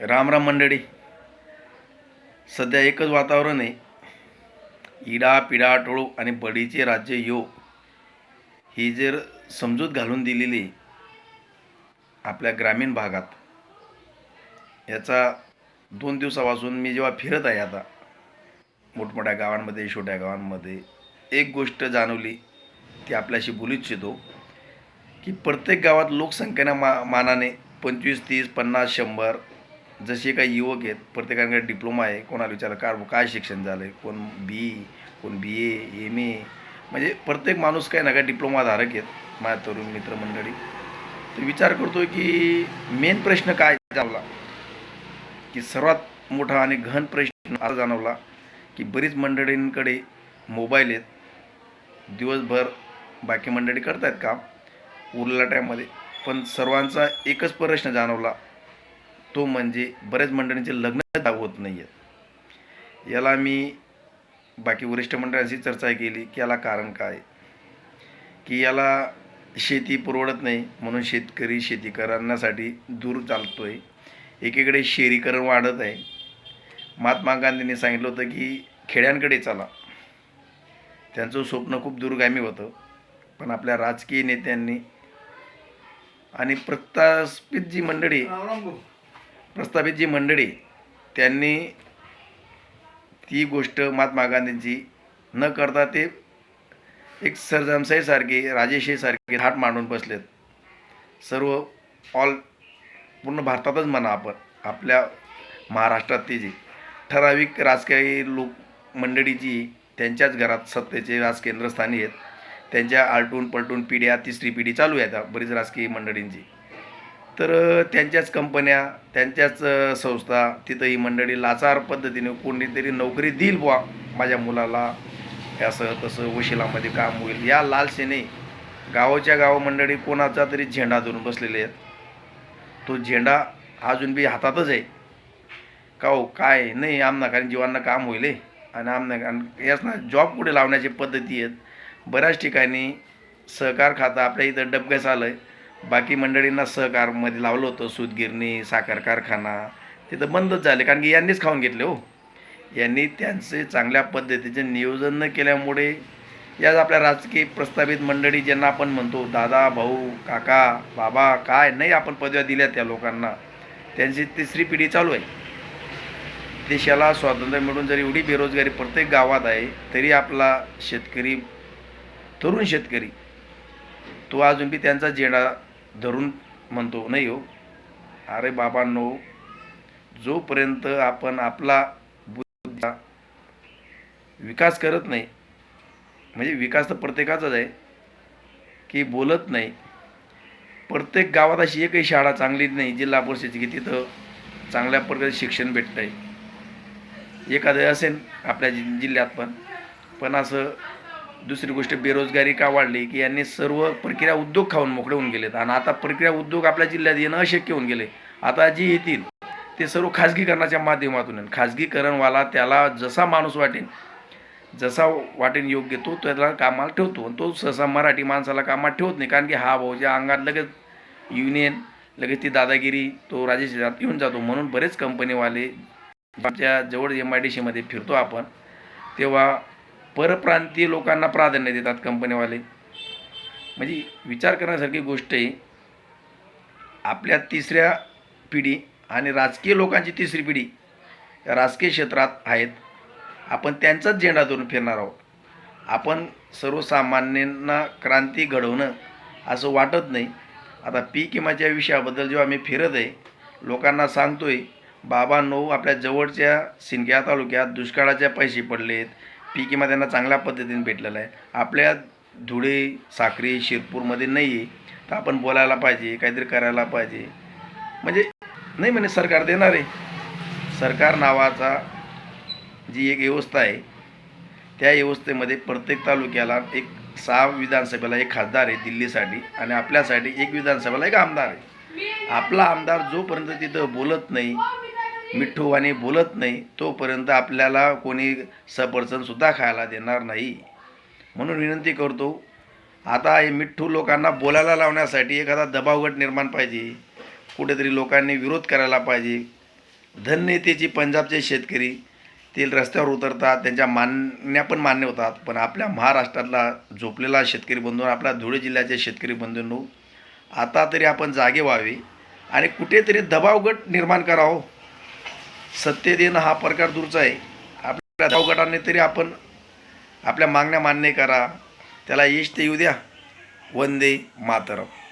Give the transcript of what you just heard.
राम राम मंडळी. सध्या एकच वातावरण आहे. इडा पिडा टोळू आणि बडीचे राज्य यो. ही जर समजूत घालून दिलेली आपल्या ग्रामीण भागात याचा दोन दिवसापासून मी जेव्हा फिरत आहे आता मोठमोठ्या गावांमध्ये छोट्या गावांमध्ये एक गोष्ट जाणवली ती आपल्याशी बोलू इच्छितो की प्रत्येक गावात लोकसंख्येने मा मानाने पंचवीस तीस पन्नास शंभर जसे काही युवक आहेत प्रत्येकाकडे डिप्लोमा आहे कोणाला विचारलं का काय शिक्षण झालं आहे कोण बी कोण बी ए एम ए म्हणजे प्रत्येक माणूस काय ना काय डिप्लोमा धारक आहेत माझ्या तरुण मित्रमंडळी. तर विचार करतो की मेन प्रश्न काय जाणवला? की सर्वात मोठा आणि घन प्रश्न असा जाणवला की बरीच मंडळींकडे मोबाईल आहेत. दिवसभर बाकी मंडळी करतायत काम उरलेल्या टाईममध्ये पण सर्वांचा एकच प्रश्न जाणवला तो म्हणजे बऱ्याच मंडळींचे लग्न होत नाही आहेत याला मी बाकी वरिष्ठ मंडळांशी चर्चा केली की याला कारण काय? की याला शेती परवडत नाही म्हणून शेतकरी शेती करण्यासाठी दूर चालतो आहे एकीकडे शहरीकरण वाढत आहे. महात्मा गांधींनी सांगितलं होतं की खेड्यांकडे चला. त्यांचं स्वप्न खूप दूरगामी होतं. पण आपल्या राजकीय नेत्यांनी आणि प्रस्थापित जी मंडळी प्रस्थापित जी मंडळी त्यांनी ती गोष्ट महात्मा गांधींची न करता ते एक सरजमसाईसारखे राजेशाहीसारखे हाट मांडून बसलेत. सर्व ऑल पूर्ण भारतातच म्हणा आपण आपल्या महाराष्ट्रात जी ठराविक राजकीय लोक मंडळी जी त्यांच्याच घरात सत्तेचे राजकेंद्रस्थानी आहेत. त्यांच्या आलटून पलटून पिढ्या तिसरी पिढी चालू आहे आता बरीच राजकीय मंडळींची. तर त्यांच्याच कंपन्या त्यांच्याच संस्था तिथं ही मंडळी लाचार पद्धतीने कोणीतरी नोकरी देईल बुवा माझ्या मुलाला. असं तसं वशिलामध्ये काम होईल. या लालसेने गावाच्या गाव मंडळी कोणाचा तरी झेंडा धरून बसलेले आहेत. तो झेंडा अजून बी हातातच आहे. का हो? काय? नाही आमना कारण जीवांना काम होईल आणि आमना आणि याच ना जॉब कुठे लावण्याची पद्धती आहेत. बऱ्याच ठिकाणी सहकार खातं आपल्या इथं डबग्यास आलं आहे बाकी मंडळींना सहकारमध्ये लावलं होतं सूतगिरणी साखर कारखाना. तिथं बंदच झाले कारण की यांनीच खाऊन घेतले हो. यांनी त्यांचे चांगल्या पद्धतीचे नियोजन न केल्यामुळे याच आपल्या राजकीय प्रस्तावित मंडळी ज्यांना आपण म्हणतो दादा भाऊ काका बाबा काय नाही आपण पदव्या दिल्या त्या लोकांना त्यांची तिसरी पिढी चालू आहे. देशाला स्वातंत्र्य मिळून जर एवढी बेरोजगारी प्रत्येक गावात आहे तरी आपला शेतकरी तरुण शेतकरी तो अजून बी त्यांचा झेंडा धरून म्हणतो नाही हो. अरे बाबांनो जोपर्यंत आपण आपला बुद्धीचा विकास करत नाही म्हणजे विकास तर प्रत्येकाचाच आहे की बोलत नाही प्रत्येक गावात अशी एकही शाळा चांगली नाही जिल्हा परिषदेची की तिथं चांगल्या प्रकारे शिक्षण भेटतं आहे एखादं असेल आपल्या जि जिल्ह्यात पण पण असं दुसरी गोष्ट बेरोजगारी का वाढली की यांनी सर्व प्रक्रिया उद्योग खाऊन मोकळे होऊन गेलेत. आणि आता प्रक्रिया उद्योग आपल्या जिल्ह्यात येणं अशक्य होऊन गेले. आता जी येतील ते सर्व खाजगीकरणाच्या माध्यमातून आहे. खाजगीकरणवाला त्याला जसा माणूस वाटेल जसा वाटेन योग्य तो त्याला कामाला ठेवतो. आणि तो सहसा मराठी माणसाला कामात ठेवत नाही. कारण की हा भाऊच्या अंगात लगेच युनियन लगेच ती दादागिरी तो राजेश येऊन जातो. म्हणून बरेच कंपनीवाले आमच्या जवळ एम आय डी सीमध्ये फिरतो आपण तेव्हा परप्रांतीय लोकांना प्राधान्य देतात कंपनीवाले. म्हणजे विचार करण्यासारखी गोष्ट आहे. आपल्या तिसऱ्या पिढी आणि राजकीय लोकांची तिसरी पिढी या राजकीय क्षेत्रात आहेत. आपण त्यांचाच झेंडा धरून फिरणार आहोत. आपण सर्वसामान्यांना क्रांती घडवणं असं वाटत नाही. आता पीक किमाच्या विषयाबद्दल जेव्हा मी फिरत आहे लोकांना सांगतो बाबा बाबांनो आपल्या जवळच्या सिंदग्या तालुक्यात दुष्काळाचे पैसे पडलेत. पीक विमा त्यांना चांगल्या पद्धतीने भेटलेला आहे. आपल्या धुळे साक्री शिरपूरमध्ये नाही आहे. तर आपण बोलायला पाहिजे काहीतरी करायला पाहिजे. म्हणजे नाही म्हणे सरकार देणार आहे. सरकार नावाचा जी एक व्यवस्था आहे त्या व्यवस्थेमध्ये प्रत्येक तालुक्याला एक सहा विधानसभेला एक खासदार आहे दिल्लीसाठी आणि आपल्यासाठी एक विधानसभेला एक आमदार आहे. आपला आमदार जोपर्यंत तिथं बोलत नाही मिठ्ठू बोलत नाही तोपर्यंत आपल्याला कोणी सफरचंदसुद्धा खायला देणार नाही. म्हणून विनंती करतो आता हे मिठ्ठू लोकांना बोलायला लावण्यासाठी एखादा दबावगट निर्माण पाहिजे कुठेतरी लोकांनी विरोध करायला पाहिजे. धननेतेची पंजाबचे शेतकरी ते रस्त्यावर उतरतात त्यांच्या मान्या पण मान्य होतात पण आपल्या महाराष्ट्रातला झोपलेला शेतकरी बंधू आपल्या धुळे जिल्ह्याचे शेतकरी बंधूंनो आता तरी आपण जागे व्हावे आणि कुठेतरी दबावगट निर्माण करावं. सत्य देणं हा प्रकार दूरचा आहे. आपल्या दबावगटाने तरी आपण आपल्या मागण्या मान्य करा. त्याला यश ते येऊ द्या. वंदे मातरम.